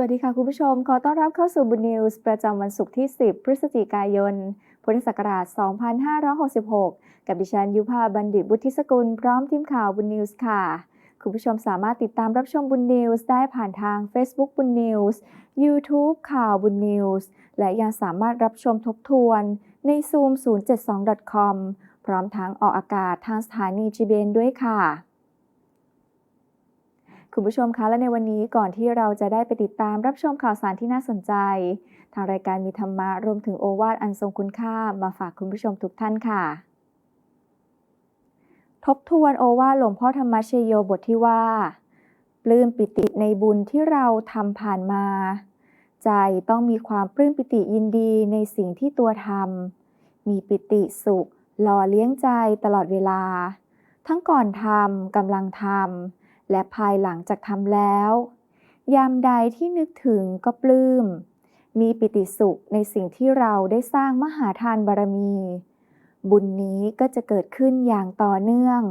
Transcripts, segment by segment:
วัสดีค่ะคุณผู้ชม ขอต้อนรับเข้าสู่บุญนิวส์ประจำวันศุกร์ที่ 10 พฤศจิกายน พุทธศักราช 2566 กับดิฉันยุพาบัณฑิตบุธิสกุล พร้อมทีมข่าวบุญนิวส์ค่ะ คุณผู้ชมสามารถติดตามรับชมบุญนิวส์ได้ผ่านทาง Facebook บุญนิวส์ YouTube ข่าวบุญนิวส์และยังสามารถรับชมทบทวนใน Zoom 072.com พร้อมทั้งออกอากาศทางสถานี GBN ด้วยค่ะ คุณผู้ชมคะและในวันนี้ก่อนที่เราจะได้ไปติดตามรับชมข่าวสารที่น่าสนใจ ทางรายการมีธรรมะรวมถึงโอวาทอันทรงคุณค่ามาฝากคุณผู้ชมทุกท่านค่ะ ทบทวนโอวาทหลวงพ่อธรรมชโยบทที่ว่า ปลื้มปิติในบุญที่เราทำผ่านมา ใจต้องมีความปลื้มปิติยินดีในสิ่งที่ตัวทำมีปิติสุขหล่อเลี้ยงใจตลอดเวลา ทั้งก่อนทำกำลังทำ และภายหลังจากทำแล้ว ยามใดที่นึกถึงก็ปลื้ม มีปิติสุขในสิ่งที่เราได้สร้างมหาทานบารมี บุญนี้ก็จะเกิดขึ้นอย่างต่อเนื่อง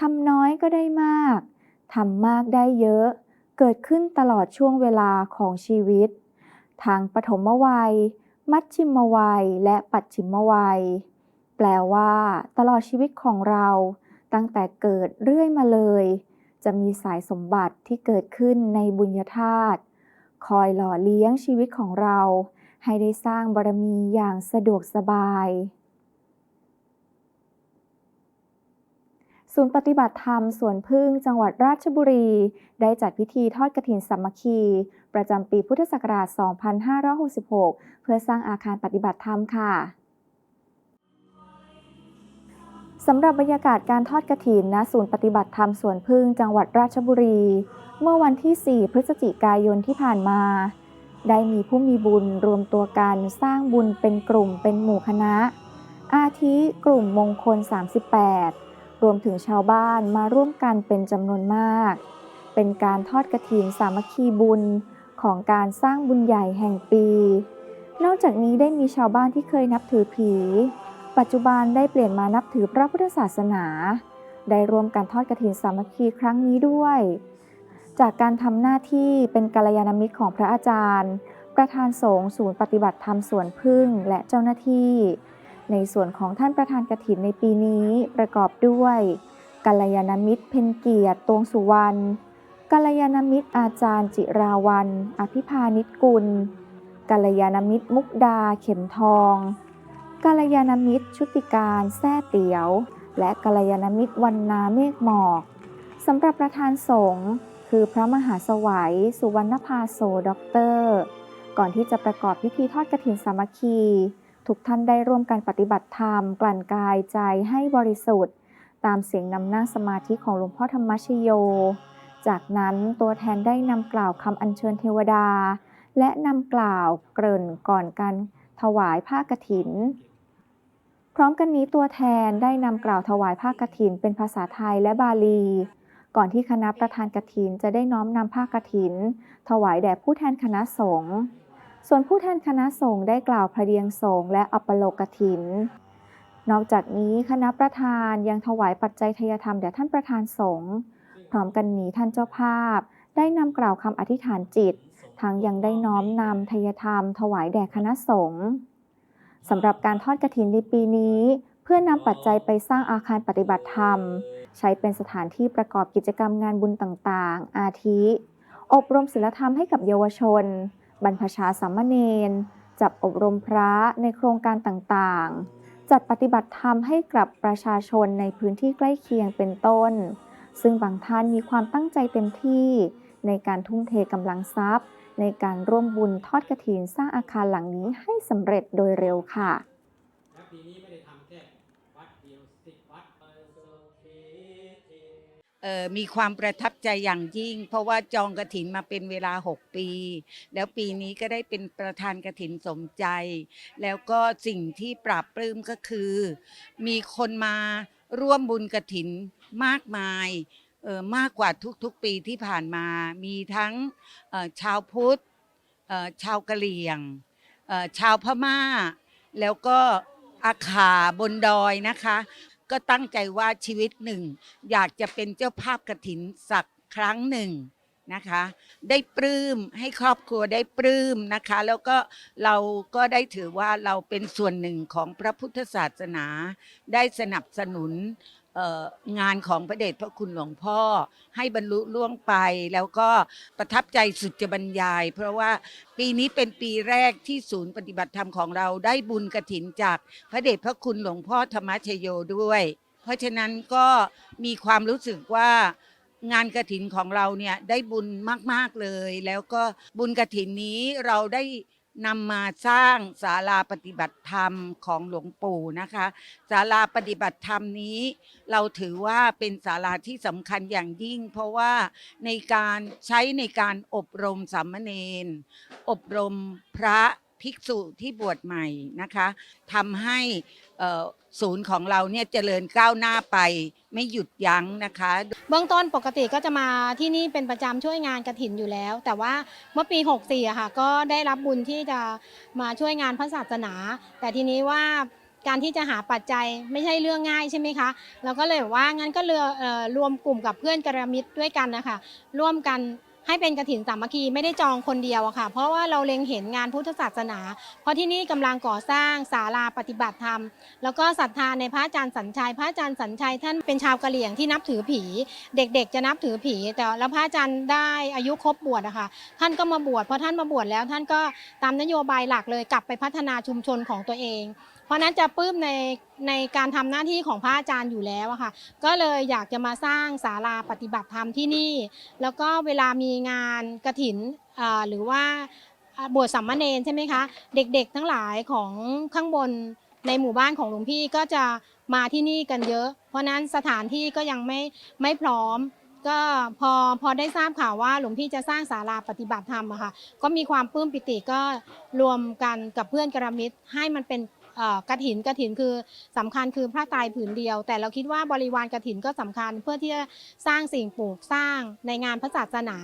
ทำน้อยก็ได้มากทำมากได้เยอะ เกิดขึ้นตลอดช่วงเวลาของชีวิต ทางปฐมวัย มัชชิมวัย และปัจฉิมวัย แปลว่า ตลอดชีวิตของเรา ตั้งแต่เกิดเรื่อยมาเลย จะมีสายสมบัติที่เกิดขึ้นในบุญญาธาตุคอยหล่อเลี้ยงชีวิตของเรา ให้ได้สร้างบารมีอย่างสะดวกสบาย ศูนย์ปฏิบัติธรรมสวนพึ่งจังหวัดราชบุรี ได้จัดพิธีทอดกฐินสามัคคี ประจำปีพุทธศักราช 2566 เพื่อสร้างอาคารปฏิบัติธรรมค่ะ สำหรับบรรยากาศการทอดกระถินณศูนย์ปฏิบัติธรรมสวนพึ่งจังหวัดราชบุรี เมื่อวันที่ 4 พฤศจิกายนที่ผ่านมา ได้มีผู้มีบุญรวมตัวกันสร้างบุญเป็นกลุ่มเป็นหมู่คณะ อาทิกลุ่มมงคล 38 รวมถึงชาวบ้านมาร่วมกันเป็นจำนวนมาก เป็นการทอดกระถินสามัคคีบุญของการสร้างบุญใหญ่แห่งปี นอกจากนี้ได้มีชาวบ้านที่เคยนับถือผี ปัจจุบันได้เปลี่ยนมานับถือพระพุทธศาสนา ได้รวมกันทอดกฐินสามัคคีครั้งนี้ด้วย จากการทำหน้าที่เป็นกัลยาณมิตรของพระอาจารย์ ประธานสงฆ์ศูนย์ปฏิบัติธรรมสวนพึ่งและเจ้าหน้าที่ ในส่วนของท่านประธานกฐินในปีนี้ประกอบด้วยกัลยาณมิตรเพ็ญเกียรติตวงสุวรรณกัลยาณมิตรอาจารย์จิราวัน อภิพานิชกุลกัลยาณมิตรมุกดาเข็มทอง กัลยาณมิตร ชุติการแซ่เตียว และกัลยาณมิตรวันนาเมฆหมอกสำหรับประธานสงฆ์คือพระมหาสวัย สุวรรณภาโสด็อกเตอร์ ก่อนที่จะประกอบพิธีทอดกฐินสามัคคี ทุกท่านได้ร่วมกันปฏิบัติธรรม กลั่นกายใจให้บริสุทธิ์ ตามเสียงนำนั่งสมาธิของหลวงพ่อธรรมชโย จากนั้นตัวแทนได้นำกล่าวคำอัญเชิญเทวดา และนำกล่าวเกริ่นก่อนการถวายผ้ากฐิน พร้อมกันนี้ตัวแทนได้นำกล่าวถวายผ้ากฐินเป็นภาษาไทยและบาลี ก่อนที่คณะประธานกฐินจะได้น้อมนำผ้ากฐิน ถวายแด่ผู้แทนคณะสงฆ์ส่วนผู้แทนคณะสงฆ์ได้กล่าวพระเดียงสงฆ์และอัปโลกฐิน นอกจากนี้คณะประธานยังถวายปัจจัยทยธรรมแด่ท่านประธานสงฆ์พร้อมกันนี้ท่านเจ้าภาพ ได้นำกล่าวคำอธิษฐานจิต ทั้งยังได้น้อมนำทยธรรม ถวายแด่คณะสงฆ์ สำหรับการทอดกฐินในปีนี้ เพื่อนำปัจจัยไปสร้างอาคารปฏิบัติธรรม ใช้เป็นสถานที่ประกอบกิจกรรมงานบุญต่างๆ อาทิ อบรมศีลธรรมให้กับเยาวชน บรรพชาสามเณรจับอบรมพระในโครงการต่างๆ จัดปฏิบัติธรรมให้กับประชาชนในพื้นที่ใกล้เคียงเป็นต้น ซึ่งบางท่านมีความตั้งใจเต็มที่ในการทุ่มเทกำลังทรัพย์ ในการร่วมบุญทอดกระถินสร้างอาคารหลังนี้ให้สำเร็จโดยเร็วค่ะและปีนี้ไม่ได้ทำแค่วัดเดียวสิบวัดเอ่อมีความประทับใจอย่างยิ่ง เพราะว่าจองกระถินมาเป็นเวลา 6 ปี แล้วปีนี้ก็ได้เป็นประธานกระถินสมใจ แล้วก็สิ่งที่ปราบปลื้มก็คือ มีคนมาร่วมบุญกระถินมากมาย มากกว่าทุกๆปีที่ผ่านมา มีทั้งชาวพุทธชาวกะเหรี่ยง ชาวพม่า แล้วก็อาขาบนดอยนะคะ ก็ตั้งใจว่าชีวิตหนึ่ง อยากจะเป็นเจ้าภาพกระถินสักครั้งหนึ่งนะคะ ได้ปลื้มให้ครอบครัวได้ปลื้มนะคะ แล้วก็เราก็ได้ถือว่าเราเป็นส่วนหนึ่งของพระพุทธศาสนา ได้สนับสนุน เอ่องานของพระเดชพระคุณหลวงพ่อ ให้บรรลุล่วงไปแล้วก็ประทับใจสุดจะบรรยาย เพราะว่าปีนี้เป็นปีแรกที่ศูนย์ปฏิบัติธรรมของเราได้บุญกระถินจากพระเดชพระคุณหลวงพ่อธรรมชโยด้วย เพราะฉะนั้นก็มีความรู้สึกว่างานกระถินของเราเนี่ยได้บุญมาก ๆ เลย แล้วก็บุญกระถินนี้เราได้ นำมาสร้างศาลาปฏิบัติธรรมของหลวงปู่นะคะศาลาปฏิบัติธรรมนี้ เราถือว่าเป็นศาลาที่สำคัญอย่างยิ่ง เพราะว่าในการใช้ในการอบรมสามเณรอบรมพระ ภิกษุที่บวชใหม่นะคะทำให้ศูนย์ของเราเนี่ยเจริญก้าวหน้าไปไม่หยุดยั้งนะคะ เบื้องต้นปกติก็จะมาที่นี่เป็นประจำช่วยงานกระถินอยู่แล้ว แต่ว่าเมื่อปี 64อะค่ะก็ได้รับบุญที่จะมาช่วยงานพระศาสนา แต่ทีนี้ว่าการที่จะหาปัจจัยไม่ใช่เรื่องง่ายใช่ไหมคะ เราก็เลยว่างั้นก็เรือเอ่อรวมกลุ่มกับเพื่อนกระมิตรด้วยกันนะคะร่วมกัน ให้เป็นกระถินสามัคคีไม่ได้จองคนเดียวอะค่ะ เพราะว่าเราเล็งเห็นงานพุทธศาสนา เพราะที่นี่กำลังก่อสร้างศาลาปฏิบัติธรรม แล้วก็ศรัทธาในพระอาจารย์สัญชัย พระอาจารย์สัญชัยท่านเป็นชาวกะเหรี่ยงที่นับถือผี เด็กๆ จะนับถือผี แต่แล้วพระอาจารย์ได้อายุครบบวชอะค่ะ ท่านก็มาบวชพอท่านมาบวชแล้วท่านก็ตามนโยบายหลักเลยกลับไปพัฒนาชุมชนของตัวเอง ราะนั้นจะปลื้มในในการทำหน้าที่ของพระอาจารย์อยู่แล้วอะค่ะ ก็เลยอยากจะมาสร้างศาลาปฏิบัติธรรมที่นี่ แล้วก็เวลามีงานกระถินอ่าหรือว่าบวชสัมมเนรใช่ไหมคะ เด็กๆทั้งหลายของข้างบนในหมู่บ้านของหลวงพี่ก็จะมาที่นี่กันเยอะ เพราะนั้นสถานที่ก็ยังไม่ไม่พร้อม ก็พอพอได้ทราบข่าวว่าหลวงพี่จะสร้างศาลาปฏิบัติธรรมอะค่ะ ก็มีความปลื้มปิติก็รวมกันกับเพื่อนกระมิตรให้มันเป็น กระถินกระถินคือสำคัญคือพระตายผืนเดียว แต่เราคิดว่าบริวารกระถินก็สำคัญเพื่อที่จะสร้างสิ่งปลูกสร้างในงานพระศาสนา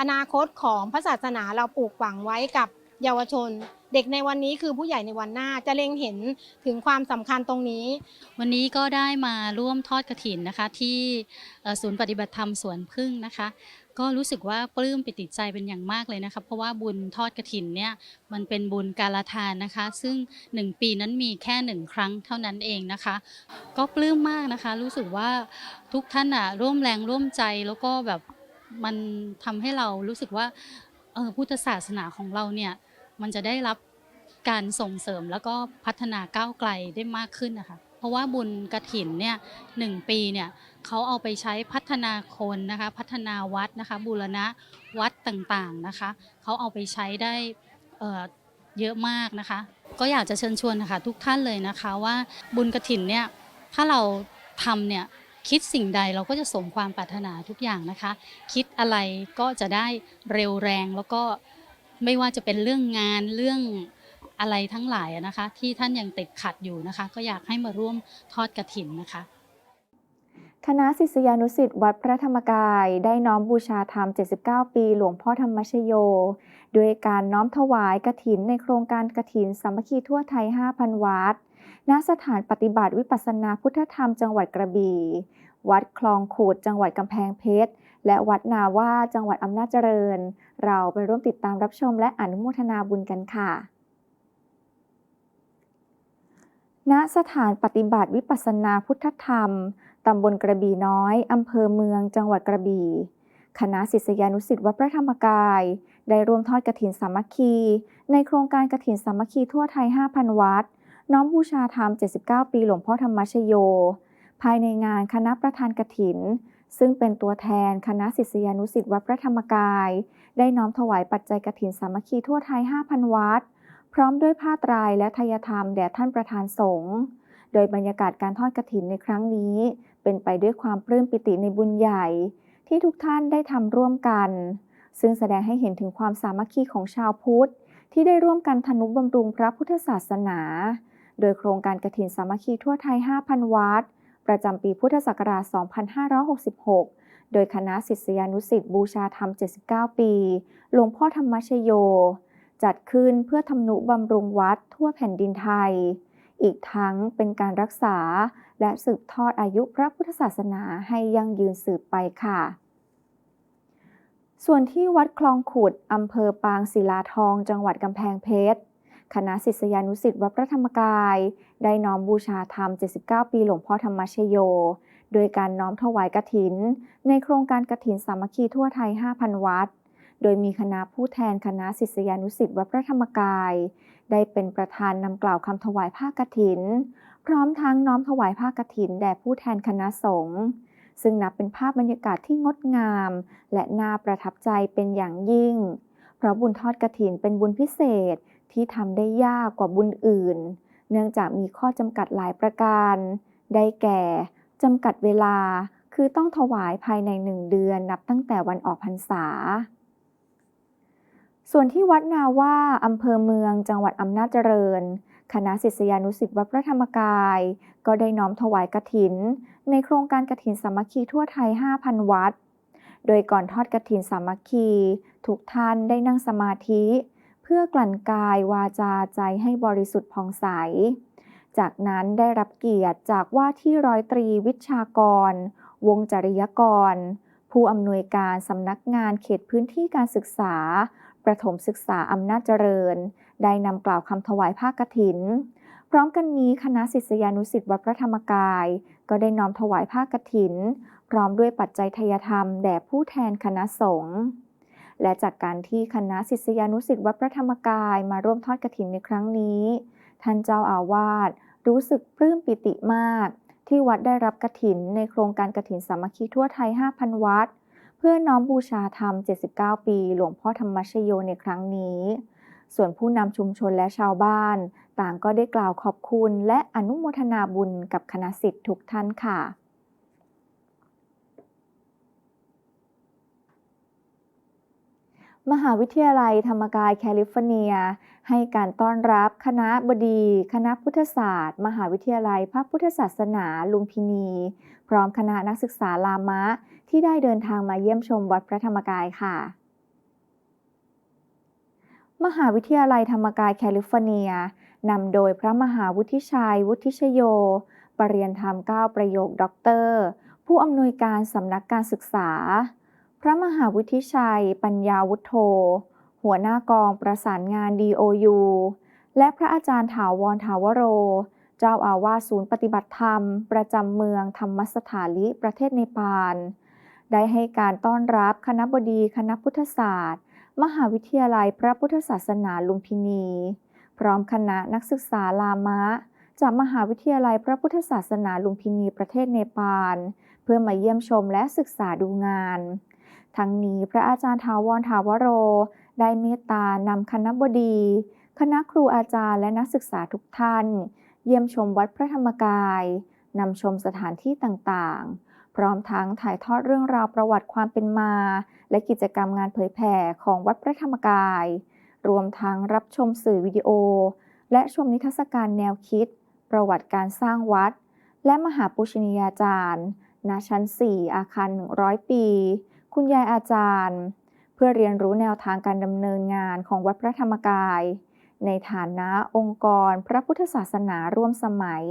อนาคตของพระศาสนาเราปลูกฝังไว้กับ เยาวชน เด็กในวันนี้คือผู้ใหญ่ในวันหน้าจะเล็งเห็นถึงความสำคัญตรงนี้ วันนี้ก็ได้มาร่วมทอดกระถินนะคะ ที่เอ่อศูนย์ปฏิบัติธรรมสวนพึ่งนะคะ ก็รู้สึกว่าปลื้มปิติใจเป็นอย่างมากเลยนะคะเพราะว่าบุญทอดกระถินเนี่ยมันเป็นบุญการทานนะคะ ซึ่งหนึ่งปีนั้นมีแค่หนึ่งครั้งเท่านั้นเองนะคะ ก็ปลื้มมากนะคะ รู้สึกว่าทุกท่านอะร่วมแรงร่วมใจแล้วก็แบบมันทำให้เรารู้สึกว่าเออพุทธศาสนาของเราเนี่ย มันจะได้รับการส่งเสริมแล้วก็พัฒนาก้าวไกลได้มากขึ้นนะคะ เพราะว่าบุญกระถินเนี่ยหนึ่งปีเนี่ยเขาเอาไปใช้พัฒนาคนนะคะ พัฒนาวัดนะคะ บูรณะวัดต่างๆนะคะเขาเอาไปใช้ได้เยอะมากนะคะ ก็อยากจะเชิญชวนนะคะทุกท่านเลยนะคะว่าบุญกระถินเนี่ยถ้าเราทำเนี่ยคิดสิ่งใดเราก็จะสมความปรารถนาทุกอย่างนะคะ คิดอะไรก็จะได้เร็วแรงแล้วก็ ไม่ว่าจะเป็นเรื่องงานเรื่องอะไรทั้งหลายนะคะ ที่ท่านยังติดขัดอยู่นะคะ ก็อยากให้มาร่วมทอดกระถินนะคะ คณะศิษยานุศิษย์วัดพระธรรมกาย ได้น้อมบูชาธรรม 79 ปีหลวงพ่อธรรมชโย ด้วยการน้อมถวายกฐินในโครงการกฐินสามัคคีทั่วไทย 5,000 วัดณสถานปฏิบัติวิปัสสนาพุทธธรรมจังหวัดกระบี่ วัดคลองขูดจังหวัดกำแพงเพชร และวัดนาว่าจังหวัดอำนาจเจริญ เราไปร่วมติดตามรับชมและอนุโมทนาบุญกันค่ะ ณ สถานปฏิบัติวิปัสสนาพุทธธรรม ตำบลกระบี่น้อย อำเภอเมือง จังหวัดกระบี่ คณะศิษยานุศิษย์วัดพระธรรมกาย ได้ร่วมทอดกฐินสามัคคี ในโครงการกฐินสามัคคีทั่วไทย 5,000 วัด น้อมบูชาธรรม 79 ปีหลวงพ่อธรรมชโย ภายในงานคณะประธานกฐิน ซึ่งเป็นตัวแทนคณะศิษยานุศิษย์วัดพระธรรมกาย ได้น้อมถวายปัจจัยกฐินสามัคคีทั่วไทย 5,000 วัด พร้อมด้วยผ้าตรายและทายธรรมแด่ท่านประธานสงฆ์โดยบรรยากาศการทอดกฐินในครั้งนี้ เป็นไปด้วยความปลื้มปิติในบุญใหญ่ ที่ทุกท่านได้ทำร่วมกัน ซึ่งแสดงให้เห็นถึงความสามัคคีของชาวพุทธ ที่ได้ร่วมกันทนุบำรุงพระพุทธศาสนา โดยโครงการกฐินสามัคคีทั่วไทย 5,000 วัด ประจำปีพุทธศักราช 2566 โดยคณะศิษยานุศิษย์บูชาธรรม 79 ปี หลวงพ่อธรรมชโย จัดขึ้นเพื่อทำนุบำรุงวัดทั่วแผ่นดินไทย อีกทั้งเป็นการรักษาและสืบทอดอายุพระพุทธศาสนาให้ยั่งยืนสืบไปค่ะ ส่วนที่วัดคลองขุดอำเภอปางศิลาทอง จังหวัดกำแพงเพชร คณะศิษยานุศิษย์วัดพระธรรมกาย ได้น้อมบูชาธรรม 79 ปีหลวงพ่อธรรมชโย โดยการน้อมถวายกฐิน ในโครงการกฐินสามัคคีทั่วไทย 5,000 วัด โดยมีคณะผู้แทนคณะศิษยานุศิษย์วัดพระธรรมกาย ได้เป็นประธานนำกล่าวคำถวายผ้ากฐิน พร้อมทั้งน้อมถวายผ้ากฐินแด่ผู้แทนคณะสงฆ์ซึ่งนับเป็นภาพบรรยากาศที่งดงาม และน่าประทับใจเป็นอย่างยิ่ง เพราะบุญทอดกฐินเป็นบุญพิเศษ ที่ทำได้ยากกว่าบุญอื่น เนื่องจากมีข้อจำกัดหลายประการ ได้แก่จำกัดเวลา คือต้องถวายภายในหนึ่งเดือนนับตั้งแต่วันออกพรรษา ส่วนที่วัดนาว่าอำเภอเมืองจังหวัดอำนาจเจริญ คณะศิษยานุศิษย์วัดพระธรรมกาย ก็ได้น้อมถวายกฐิน ในโครงการกฐินสามัคคีทั่วไทย 5,000 วัด โดยก่อนทอดกฐินสามัคคี ทุกท่านได้นั่งสมาธิ พื่อกลั่นกายวาจาใจให้บริสุทธิ์ผ่องใส จากนั้นได้รับเกียรติจากว่าที่ร้อยตรีวิชากร วงจริยกร ผู้อำนวยการสำนักงานเขตพื้นที่การศึกษา ประถมศึกษาอำนาจเจริญ ได้นำกล่าวคำถวายผ้ากฐิน พร้อมกันนี้คณะศิษยานุศิษย์วัดพระธรรมกาย ก็ได้น้อมถวายผ้ากฐิน พร้อมด้วยปัจจัยทยธรรมแด่ผู้แทนคณะสงฆ์ และจากการที่คณะศิษยานุศิษย์วัดพระธรรมกายมาร่วมทอดกฐินในครั้งนี้ ท่านเจ้าอาวาสรู้สึกปลื้มปิติมาก ที่วัดได้รับกฐินในโครงการกฐินสามัคคีทั่วไทย 5,000 วัด เพื่อน้อมบูชาธรรม 79 ปี หลวงพ่อธรรมชโยในครั้งนี้ ส่วนผู้นำชุมชนและชาวบ้าน ต่างก็ได้กล่าวขอบคุณ และอนุโมทนาบุญกับคณะสิทธิ์ทุกท่านค่ะ มหาวิทยาลัยธรรมกายแคลิฟอร์เนีย ให้การต้อนรับคณะบดี คณะพุทธศาสตร์ มหาวิทยาลัยพระพุทธศาสนาลุมพินี พร้อมคณะนักศึกษาลามะ ที่ได้เดินทางมาเยี่ยมชมวัดพระธรรมกายค่ะ มหาวิทยาลัยธรรมกายแคลิฟอร์เนียนำโดยพระมหาวุฒิชัย วุฒิชโย ปรริญญาธรรม 9 ประโยคด็อกเตอร์ ผู้อำนวยการสำนักการศึกษา พระมหาวุฒิชัย ปัญญาวุฒโธ หัวหน้ากองประสานงาน DOU และพระอาจารย์ถาวรถาวโร เจ้าอาวาสศูนย์ปฏิบัติธรรม ประจำเมืองธรรมสถาลิประเทศเนปาล ได้ให้การต้อนรับคณะบดีคณะพุทธศาสตร์ มหาวิทยาลัยพระพุทธศาสนาลุมพินี พร้อมคณะนักศึกษาลามะ จากมหาวิทยาลัยพระพุทธศาสนาลุมพินีประเทศเนปาล เพื่อมาเยี่ยมชมและศึกษาดูงาน ทั้งนี้พระอาจารย์ทาวรถาวโร ได้เมตตานำคณะบดี คณะครูอาจารย์และนักศึกษาทุกท่าน เยี่ยมชมวัดพระธรรมกายนำชมสถานที่ต่างๆ พร้อมทั้งถ่ายทอดเรื่องราวประวัติความเป็นมา และกิจกรรมงานเผยแผ่ของวัดพระธรรมกาย รวมทั้งรับชมสื่อวิดีโอ และชมนิทรรศการแนวคิด ประวัติการสร้างวัด และมหาปุชนียาจารย์ณชั้น 4 อาคาร 100 ปี คุณยายอาจารย์ เพื่อเรียนรู้แนวทางการดำเนินงานของวัดพระธรรมกาย ในฐานะองค์กรพระพุทธศาสนาร่วมสมัย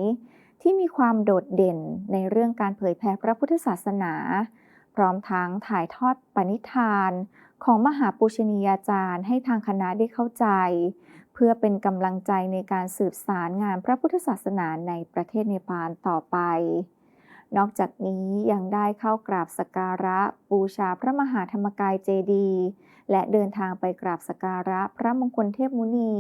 ที่มีความโดดเด่นในเรื่องการเผยแผ่พระพุทธศาสนา พร้อมทั้งถ่ายทอดปณิธาน ของมหาปุชนียาจารย์ให้ทางคณะได้เข้าใจ เพื่อเป็นกำลังใจในการสืบสารงานพระพุทธศาสนาในประเทศเนปาลต่อไป นอกจากนี้ยังได้เข้ากราบสการะ บูชาพระมหาธรรมกายเจดี และเดินทางไปกราบสกการะพระมงคลเทพมุนี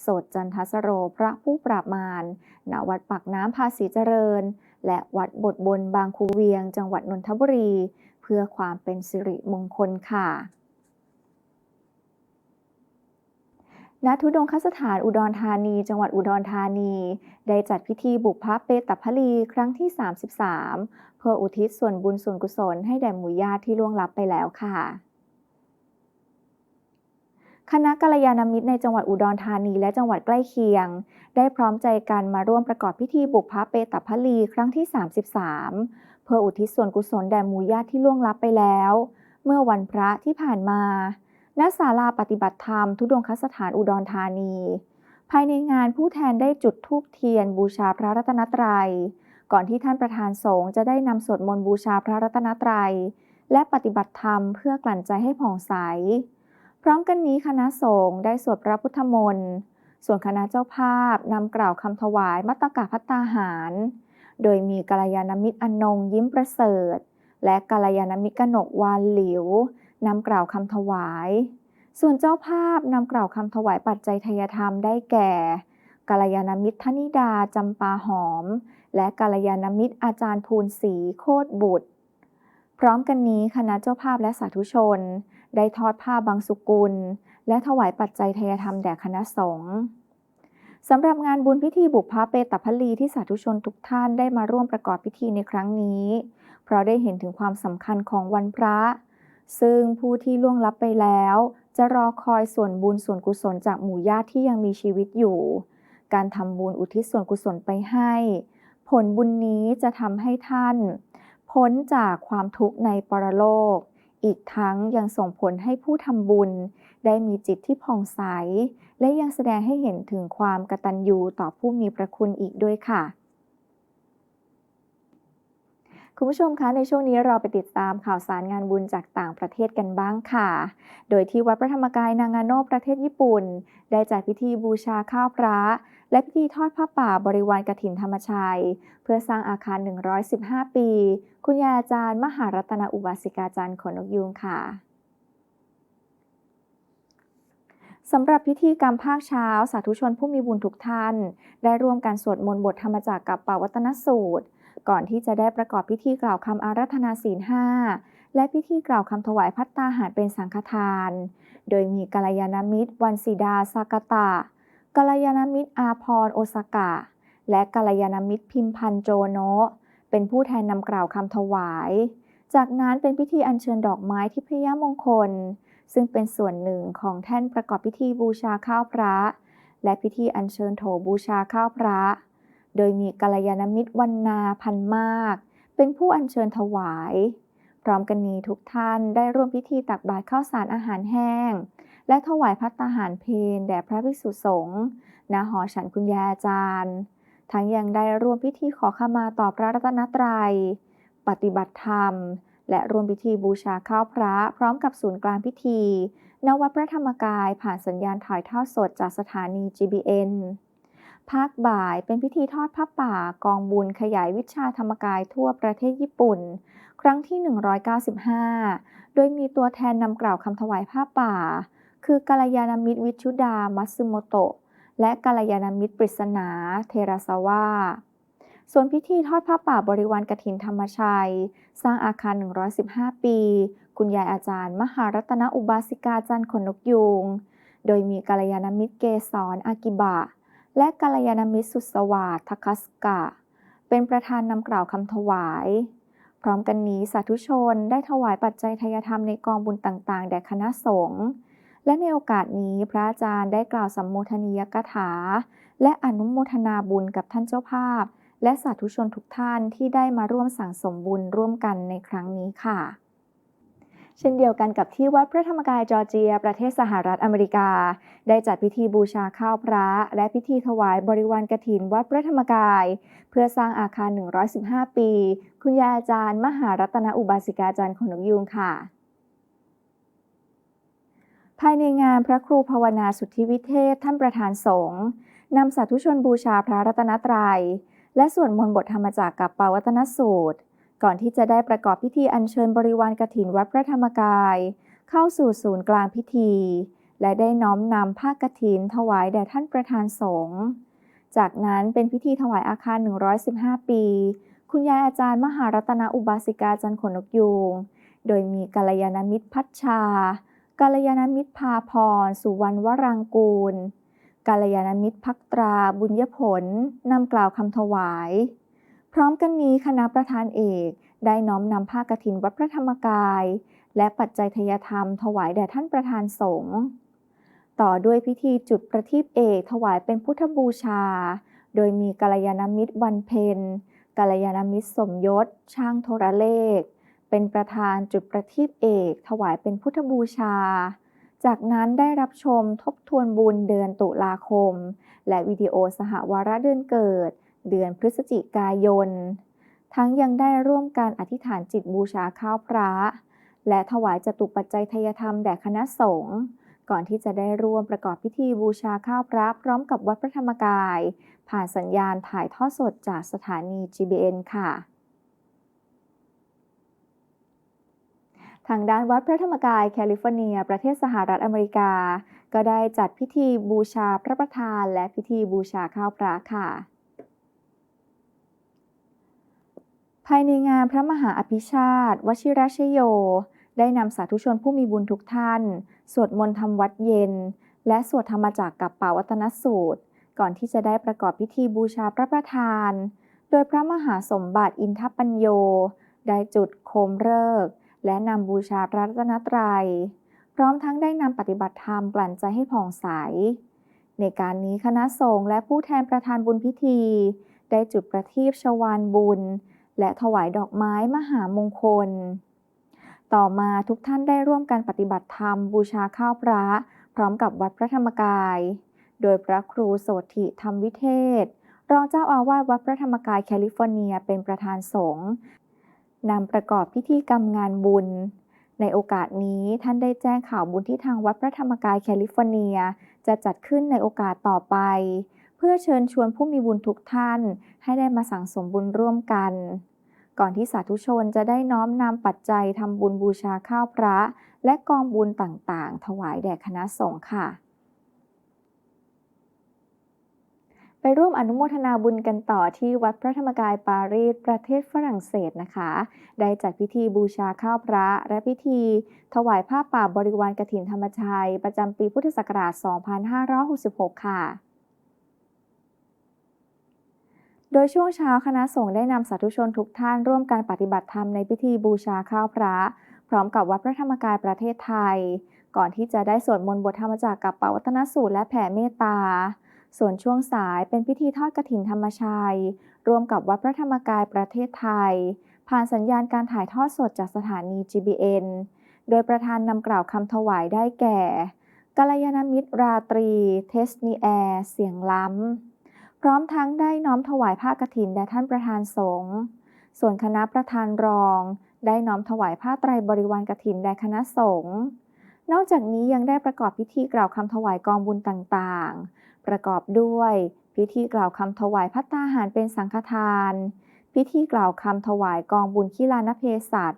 โสดจันทสโรพระผู้ปราบมารณวัดปากน้ำภาษีเจริญ และวัดบทบนบางคูเวียง จังหวัดนนทบุรี เพื่อความเป็นสิริมงคลค่ะ ณทุดงคสถานอุดรธานี จังหวัดอุดรธานี ได้จัดพิธีบุพพเปตพลีครั้งที่ 33 เพื่ออุทิศส่วนบุญส่วนกุศลให้แด่หมู่ญาติที่ล่วงลับไปแล้วค่ะ คณะกัลยาณมิตรในจังหวัดอุดรธานีและจังหวัดใกล้เคียง ได้พร้อมใจกันมาร่วมประกอบพิธีบุพพเปตพลีครั้งที่ 33 เพื่ออุทิศส่วนกุศลแด่หมู่ญาติที่ล่วงลับไปแล้ว เมื่อวันพระที่ผ่านมา ณศาลาปฏิบัติธรรม ทุดงคสถานอุดรธานี ภายในงานผู้แทนได้จุดธูปเทียนบูชาพระรัตนตรัย ก่อนที่ท่านประธานสงฆ์จะได้นำสวดมนต์บูชาพระรัตนตรัย และปฏิบัติธรรมเพื่อกลั่นใจให้ผ่องใส พร้อมกันนี้คณะสงฆ์ได้สวดพระพุทธมนต์ ส่วนคณะเจ้าภาพนำกล่าวคำถวายมัตตกะพัตตาหาร โดยมีกัลยาณมิตรอนงยิ้มประเสริฐ และกัลยาณมิตรกนกวานหลิว นำกล่าวคำถวาย ส่วนเจ้าภาพนำกล่าวคำถวายปัจจัยทยธรรมได้แก่กัลยาณมิตรธนิดาจำปาหอม และกัลยาณมิตรอาจารย์ภูลศรีโคตรบุตร พร้อมกันนี้คณะเจ้าภาพและสาธุชน ได้ทอดผ้าบางสุกุล และถวายปัจจัยทยธรรมแด่คณะสงฆ์สำหรับงานบุญพิธีบุพพาเปตพลีที่สาธุชนทุกท่านได้มาร่วมประกอบพิธีในครั้งนี้ เพราะได้เห็นถึงความสำคัญของวันพระ ซึ่งผู้ที่ล่วงลับไปแล้ว จะรอคอยส่วนบุญส่วนกุศลจากหมู่ญาติที่ยังมีชีวิตอยู่ การทำบุญอุทิศส่วนกุศลไปให้ ผลบุญนี้จะทำให้ท่าน พ้นจากความทุกข์ในปรโลก อีกทั้งยังส่งผลให้ผู้ทำบุญ ได้มีจิตที่ผ่องใส และยังแสดงให้เห็นถึงความกตัญญูต่อผู้มีพระคุณอีกด้วยค่ะ คุณผู้ชมคะในช่วงนี้เราไปติดตามข่าวสารงานบุญจากต่างประเทศกันบ้างค่ะ โดยที่วัดพระธรรมกายนางาโนประเทศญี่ปุ่น ได้จัดพิธีบูชาข้าวพระ และพิธีทอดผ้าป่าบริวารกฐินธรรมชัย เพื่อสร้างอาคาร 115 ปี คุณยาอาจารย์ มหารัตนอุบาสิกาจารย์ขนกยูงค่ะสำหรับพิธีกรรมภาคเช้า สาธุชนผู้มีบุญทุกท่าน ได้ร่วมกันสวดมนต์บทธรรมจักรกับปาวัตนสูตร ก่อนที่จะได้ประกอบพิธีกล่าวคำอาราธนาศีลห้าและพิธีกล่าวคำถวายพัตตาหารเป็นสังฆทาน โดยมีกัลยาณมิตร วันศิดาสากตะกัลยาณมิตรอาพรโอซากะ และกัลยาณมิตรพิมพันโจโนะเป็นผู้แทนนำกล่าวคำถวาย จากนั้นเป็นพิธีอัญเชิญดอกไม้ที่พยมงคล ซึ่งเป็นส่วนหนึ่งของแท่นประกอบพิธีบูชาข้าวพระ และพิธีอัญเชิญโถบูชาข้าวพระ โดยมีกัลยาณมิตรวันนาพันมาก เป็นผู้อัญเชิญถวาย พร้อมกันนี้ทุกท่านได้ร่วมพิธีตักบาตรข้าวสารอาหารแห้ง และถวายพัตตาหารเพลแด่พระภิกษุสงฆ์ณหอฉันคุณยาอาจารย์ ทั้งยังได้ร่วมพิธีขอขมาต่อพระรัตนตรัย ปฏิบัติธรรม และร่วมพิธีบูชาข้าวพระพร้อมกับศูนย์กลางพิธีณวัดพระธรรมกายผ่านสัญญาณถ่ายทอดสดจากสถานี GBN ภาคบ่ายเป็นพิธีทอดผ้าป่ากองบุญขยายวิชาธรรมกายทั่วประเทศญี่ปุ่น ครั้งที่ 195 โดยมีตัวแทนนำกล่าวคำถวายผ้าป่า คือกัลยาณมิตรวิชุดา มัตสึโมโตะ และกัลยาณมิตรปริศนา เทราซาวะส่วนพิธีทอดผ้าป่าบริวารกฐินธรรมชัย สร้างอาคาร 115 ปี คุณยายอาจารย์ มหารัตนอุบาสิกาจันทร์ขนนกยูง โดยมีกัลยาณมิตรเกษรอากิบะ และกัลยาณมิตรสุสวัสดิ์ทัคัสกะ เป็นประธานนำกล่าวคำถวาย พร้อมกันนี้สาธุชนได้ถวายปัจจัยทายธรรมในกองบุญต่างๆ แด่คณะสงฆ์และในโอกาสนี้พระอาจารย์ได้กล่าวสัมโมทนียกถา และอนุโมทนาบุญกับท่านเจ้าภาพ และสาธุชนทุกท่านที่ได้มาร่วมสั่งสมบุญร่วมกันในครั้งนี้ค่ะ เช่นเดียวกันกับที่วัดพระธรรมกายจอร์เจีย ประเทศสหรัฐอเมริกา ได้จัดพิธีบูชาข้าวพระ และพิธีถวายบริวารกฐินวัดพระธรรมกาย เพื่อสร้างอาคาร 115 ปี คุณยายอาจารย์ มหารัตนอุบาสิกาจารย์ขนกยูงค่ะ ภายในงานพระครูภาวนาสุทธิวิเทศท่านประธานสงฆ์นำสาธุชนบูชาพระรัตนตรัย และสวดมนต์บทธรรมจักกับปาวัตนสูตร ก่อนที่จะได้ประกอบพิธีอัญเชิญบริวารกฐินวัดพระธรรมกาย เข้าสู่ศูนย์กลางพิธี และได้น้อมนำผ้ากฐินถวายแด่ท่านประธานสงฆ์จากนั้นเป็นพิธีถวายอาคาร 115 ปี คุณยายอาจารย์มหารัตนอุบาสิกาจันทร์ขนนกยูง โดยมีกัลยาณมิตรพัชชา กัลยาณมิตรพาพร สุวรรณวรังกูล กัลยาณมิตรพักตราบุญยผลนำกล่าวคำถวาย พร้อมกันนี้คณะประธานเอกได้น้อมนำผ้ากฐินวัดพระธรรมกาย และปัจจัยทยธรรมถวายแด่ท่านประธานสงฆ์ต่อด้วยพิธีจุดประทีปเอกถวายเป็นพุทธบูชา โดยมีกัลยาณมิตรวันเพ็ญกัลยาณมิตรสมยศ ช่างโทรเลข เป็นประธานจุดประทีปเอก ถวายเป็นพุทธบูชา จากนั้นได้รับชมทบทวนบุญเดือนตุลาคม และวิดีโอสหวาระเดือนเกิด เดือนพฤศจิกายน ทั้งยังได้ร่วมการอธิษฐานจิตบูชาข้าวพระ และถวายจตุปัจจัยทยธรรมแด่คณะสงฆ์ก่อนที่จะได้ร่วมประกอบพิธีบูชาข้าวพระพร้อมกับวัดพระธรรมกาย ผ่านสัญญาณถ่ายทอดสดจากสถานี GBN ค่ะ ทางด้านวัดพระธรรมกายแคลิฟอร์เนีย ประเทศสหรัฐอเมริกา ก็ได้จัดพิธีบูชาพระประธานและพิธีบูชาข้าวพระค่ะ ภายในงานพระมหาอภิชาติ วชิรชโย ได้นำสาธุชนผู้มีบุญทุกท่าน สวดมนต์ทำวัดเย็น และสวดธรรมจักรกับป่าวัตนสูตร ก่อนที่จะได้ประกอบพิธีบูชาพระประธาน โดยพระมหาสมบัติอินทปัญโย ได้จุดโคมฤกษ์และนำบูชาพระรัตนตรัย พร้อมทั้งได้นำปฏิบัติธรรมกลั่นใจให้ผ่องใส ในการนี้คณะสงฆ์และผู้แทนประธานบุญพิธี ได้จุดประทีปชวานบุญ และถวายดอกไม้มหามงคล ต่อมาทุกท่านได้ร่วมกันปฏิบัติธรรมบูชาข้าวพระ พร้อมกับวัดพระธรรมกาย โดยพระครูโสธิธรรมวิเทศ รองเจ้าอาวาสวัดพระธรรมกายแคลิฟอร์เนียเป็นประธานสงฆ์นำประกอบพิธีกรรมงานบุญ ในโอกาสนี้ท่านได้แจ้งข่าวบุญที่ทางวัดพระธรรมกายแคลิฟอร์เนีย จะจัดขึ้นในโอกาสต่อไป พื่อเชิญชวนผู้มีบุญทุกท่าน ให้ได้มาสั่งสมบุญร่วมกัน ก่อนที่สาธุชนจะได้น้อมนำปัจจัยทำบุญบูชาข้าวพระ และกองบุญต่างๆ ถวายแด่คณะสงฆ์ค่ะ ไปร่วมอนุโมทนาบุญกันต่อที่วัดพระธรรมกายปารีสประเทศฝรั่งเศสนะคะ ได้จัดพิธีบูชาข้าวพระ และพิธี ถวายผ้าป่าบริวารกฐินธรรมชัย ประจำปีพุทธศักราช 2566 ค่ะ โดยช่วงเช้าคณะสงฆ์ได้นำสาธุชนทุกท่านร่วมกันปฏิบัติธรรมในพิธีบูชาข้าวพระ พร้อมกับวัดพระธรรมกายประเทศไทย ก่อนที่จะได้สวดมนต์บทธรรมจักกับปวัตนสูตรและแผ่เมตตา ส่วนช่วงสายเป็นพิธีทอดกฐินธรรมชัยร่วมกับวัดพระธรรมกายประเทศไทย ผ่านสัญญาณการถ่ายทอดสดจากสถานี GBN โดยประธานนำกล่าวคำถวายได้แก่กัลยาณมิตรราตรี เทสนีแอร์เสียงล้ำ พร้อมทั้งได้น้อมถวายผ้ากฐินแด่ท่านประธานสงฆ์ส่วนคณะประธานรอง ได้น้อมถวายผ้าไตรบริวารกฐินแด่คณะสงฆ์นอกจากนี้ยังได้ประกอบพิธีกล่าวคำถวายกองบุญต่างๆ ประกอบด้วยพิธีกล่าวคำถวายพัตตาหารเป็นสังฆทาน พิธีกล่าวคำถวายกองบุญขีลานเพศัต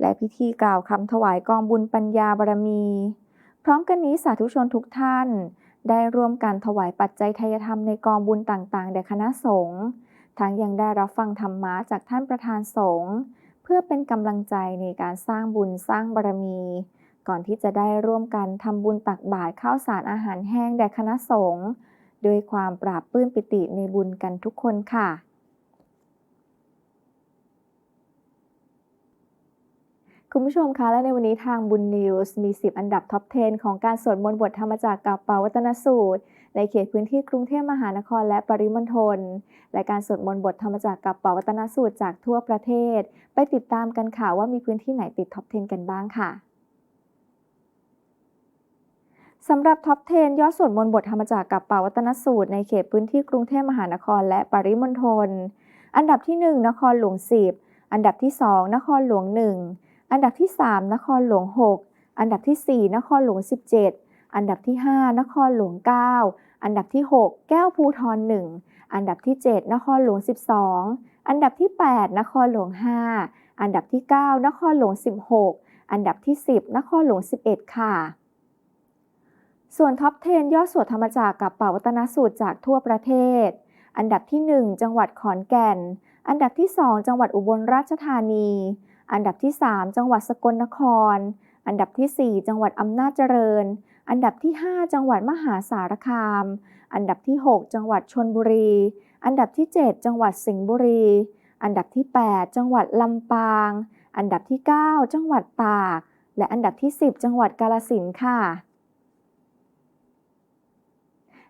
และพิธีกล่าวคำถวายกองบุญปัญญาบารมี พร้อมกันนี้สาธุชนทุกท่าน ได้ร่วมกันถวายปัจจัยทายธรรมในกองบุญต่างๆ แด่คณะสงฆ์ ทั้งยังได้รับฟังธรรมะจากท่านประธานสงฆ์เพื่อเป็นกำลังใจในการสร้างบุญสร้างบารมี ก่อนที่จะได้ร่วมกันทำบุญตักบาตรข้าวสารอาหารแห้งแด่คณะสงฆ์ด้วยความปราบปื้มปิติในบุญกันทุกคนค่ะ คุณผู้ชมคะและในวันนี้ทางบุญนิวส์มี 10 อันดับท็อป 10 ของการสวดมนต์บทธรรมจากกับปาวัตนสูตร ในเขตพื้นที่กรุงเทพมหานครและปริมณฑลและการสวดมนต์บทธรรมจากกับปาวัตนสูตรจากทั่วประเทศ ไปติดตามกันค่ะว่ามีพื้นที่ไหนติดท็อป 10 กันบ้างค่ะสำหรับท็อป 10 ยอดสวดมนต์บทธรรมจากกับปาวัตนสูตร ในเขตพื้นที่กรุงเทพมหานครและปริมณฑลอันดับที่ 1 นครหลวง 10 อันดับที่ 2 นครหลวง 1 อันดับที่ 3 นครหลวง 6 อันดับที่ 4 นครหลวง 17 อันดับที่ 5 นครหลวง 9 อันดับที่ 6 แก้วภูทร1อันดับที่ 7 นครหลวง 12 อันดับที่ 8 นครหลวง 5 อันดับที่ 9 นครหลวง 16 อันดับที่ 10 นครหลวง 11 ค่ะ ส่วนท็อป 10 ยอดสวดธรรมจากกับป่าวัตนสูตรจากทั่วประเทศ อันดับที่ 1 จังหวัดขอนแก่น อันดับที่ 2 จังหวัดอุบลราชธานี อันดับที่ 3 จังหวัดสกลนคร อันดับที่ 4 จังหวัดอำนาจเจริญ อันดับที่ 5 จังหวัดมหาสารคาม อันดับที่ 6 จังหวัดชนบุรี อันดับที่ 7 จังหวัดสิงห์บุรี อันดับที่ 8 จังหวัดลำปาง อันดับที่ 9 จังหวัดตาก และอันดับที่ 10 จังหวัดกาฬสินธุ์ค่ะ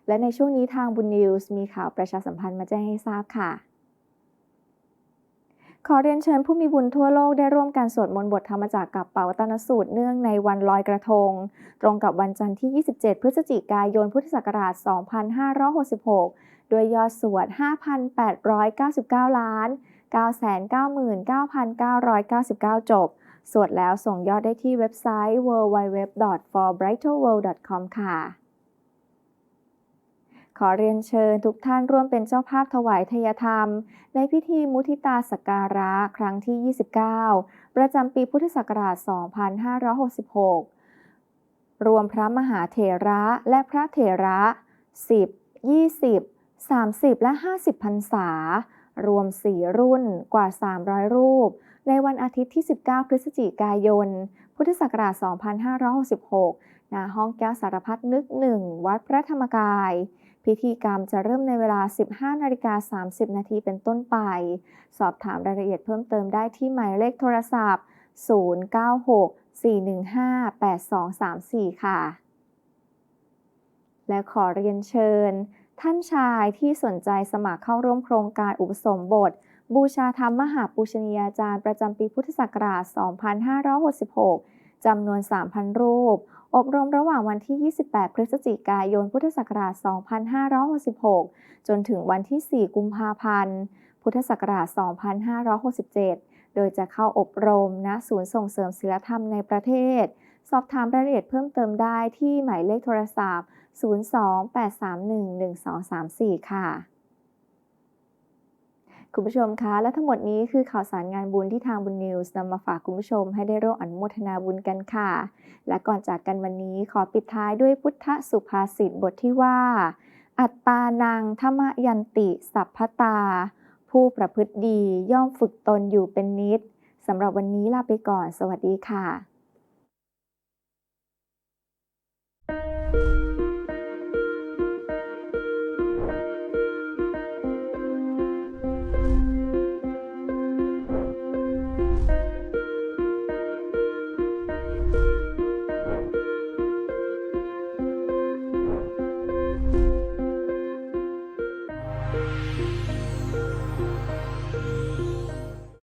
และในช่วงนี้ทางบุญนิวส์มีข่าวประชาสัมพันธ์มาแจ้งให้ทราบค่ะ ขอเรียนเชิญผู้มีบุญทั่วโลกได้ร่วมกันสวดมนต์บทธรรมจากกับเป่าตนสูตรเนื่องในวันลอยกระทง ตรงกับวันจันทร์ที่ 27 พฤศจิกายน พุทธศักราช 2566ด้วยยอดสวด 5,899 ล้าน 999,999 จบ สวดแล้วส่งยอดได้ที่เว็บไซต์ www.forbrighterworld.com ค่ะ ขอเรียนเชิญทุกท่านร่วมเป็นเจ้าภาพถวายทยธรรม ในพิธีมุทิตาสการะครั้งที่ 29 ประจำปีพุทธศักราช 2566 รวมพระมหาเถระและพระเถระ 10 20 30 และ 50พรรษา รวม 4 รุ่นกว่า 300 รูป ในวันอาทิตย์ที่ 19 พฤศจิกายน พุทธศักราช 2566ณห้องแก้วสารพัดนึกหนึ่งวัดพระธรรมกาย พิธีกรรมจะเริ่มในเวลา 15นาฬิกา30 นาทีเป็นต้นไป สอบถามรายละเอียดเพิ่มเติมได้ที่หมายเลขโทรศัพท์ 096 415 8234 ค่ะ และขอเรียนเชิญ ท่านชายที่สนใจสมัครเข้าร่วมโครงการอุปสมบท บูชาธรรมมหาปูชนียาจารย์ประจำปีพุทธศักราช 2566 จำนวน 3,000 รูป อบรมระหว่างวันที่ 28 พฤศจิกายน พุทธศักราช 2566 จนถึงวันที่ 4 กุมภาพันธ์ พุทธศักราช 2567 โดยจะเข้าอบรมณศูนย์ส่งเสริมศิลธรรมในประเทศ สอบถามรายละเอียดเพิ่มเติมได้ที่หมายเลขโทรศัพท์ 028311234 ค่ะ คุณผู้ชมคะและทั้งหมดนี้คือข่าวสารงานบุญที่ทางบุญนิวส์นำมาฝากคุณผู้ชมให้ได้ร่วมอนุโมทนาบุญกันค่ะ และก่อนจากกันวันนี้ขอปิดท้ายด้วยพุทธสุภาษิตบทที่ว่า อัตตานังธรรมยันติ สัพพตา ผู้ประพฤติดีย่อมฝึกตนอยู่เป็นนิดสำหรับวันนี้ลาไปก่อน สวัสดีค่ะ